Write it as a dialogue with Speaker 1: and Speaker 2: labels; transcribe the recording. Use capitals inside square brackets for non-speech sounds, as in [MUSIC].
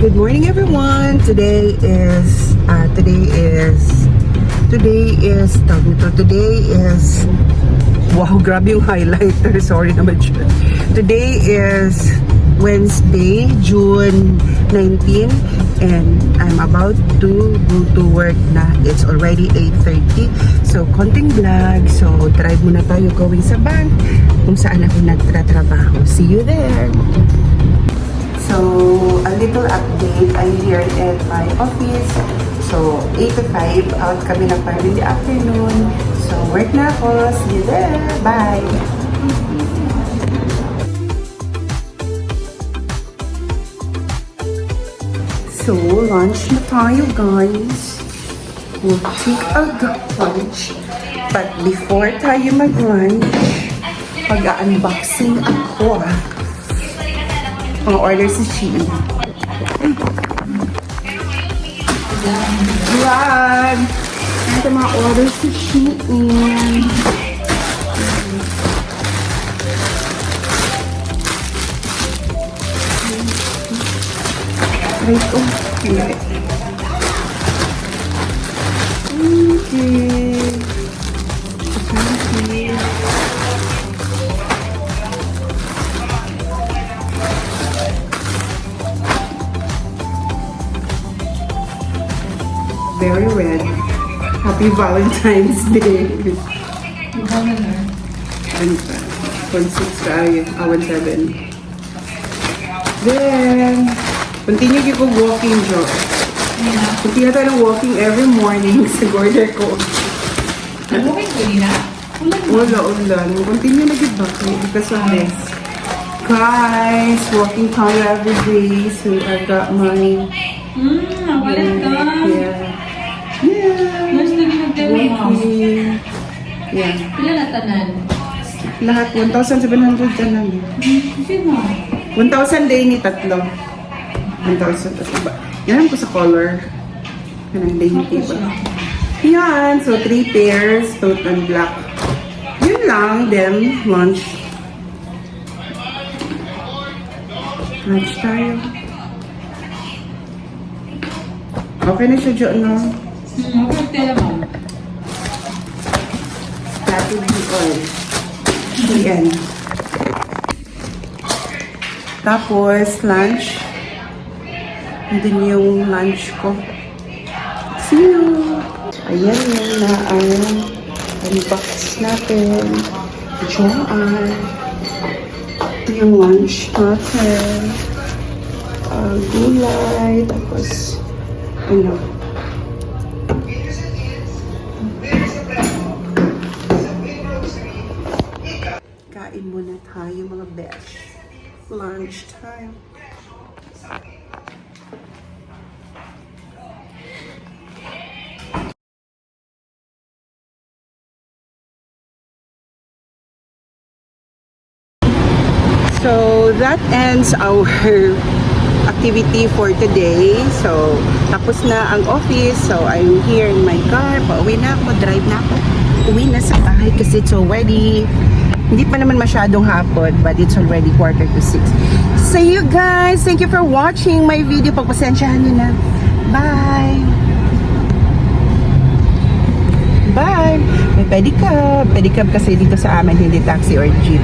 Speaker 1: Good morning, everyone. Today is uh, today is today is tawag nito, today is wow, [LAUGHS] grabe yung highlighter. [LAUGHS] Sorry naman siya. Today is Wednesday, June 19 and I'm about to go to work na. It's already 8.30. So, konting vlog. So, drive muna tayo going sa bank kung saan ako nagtratrabaho. See you there! So, little update. I'm here at my office. So, 8 to 5, out kami ng 5 in the afternoon. So, work na ako. See you there. Bye! So, lunch na tayo, guys. We'll take a gut lunch. But before tayo mag-lunch, mag-unboxing ako, ah. Mga order si Shein. Vlog! Ito mga order si Shein. Right, oh. Hindi. Okay. Okay. Very red. Happy Valentine's [LAUGHS] Day. Ano pa? 1.6 tayo. Ah, 1.7. Then, continue ko walking, Jo. Continue tayo ng walking every morning [LAUGHS] sa border ko.
Speaker 2: Bukit ko na. Mo.
Speaker 1: Wala, ulan. Continue na gid ba? Because of this. Guys, walking tayo every day. So, I got my...
Speaker 2: Hmm, nawalan ka.
Speaker 1: Yeah. Yeah.
Speaker 2: Mas lagi nagtawa mo.
Speaker 1: Walking. Yeah.
Speaker 2: Pila na tanan?
Speaker 1: Lahat 1,700 ka lang.
Speaker 2: Sino?
Speaker 1: 1,000 day ni tatlo. 1,000 tatlo ba? Yan ko sa color. Yan ang day ni table. Yan. So, three pairs. Tote and black. Yun lang. Then, lunch. Lunch tayo. Okay na siya dyan, no?
Speaker 2: Hmm, nagtala mo.
Speaker 1: Dati di oil. Yan. Tapos, lunch. Andun yung lunch ko. See you! Ayan yan na ang unbox natin. Joanne. Ito yung lunch natin. Ah, gulay. Tapos, ano, Kain muna tayo mga besh. Lunch time. So that ends our activity for today. So tapos na ang office. So I'm here in my car. Pauwi na ako. Drive na ako. Uwi na sa bahay kasi it's already hindi pa naman masyadong hapon but it's already quarter to six. See you guys! Thank you for watching my video. Pagpasensyahan nyo na. Bye! Bye! May pedicab. Pedicab kasi dito sa amin, hindi taxi or jeep.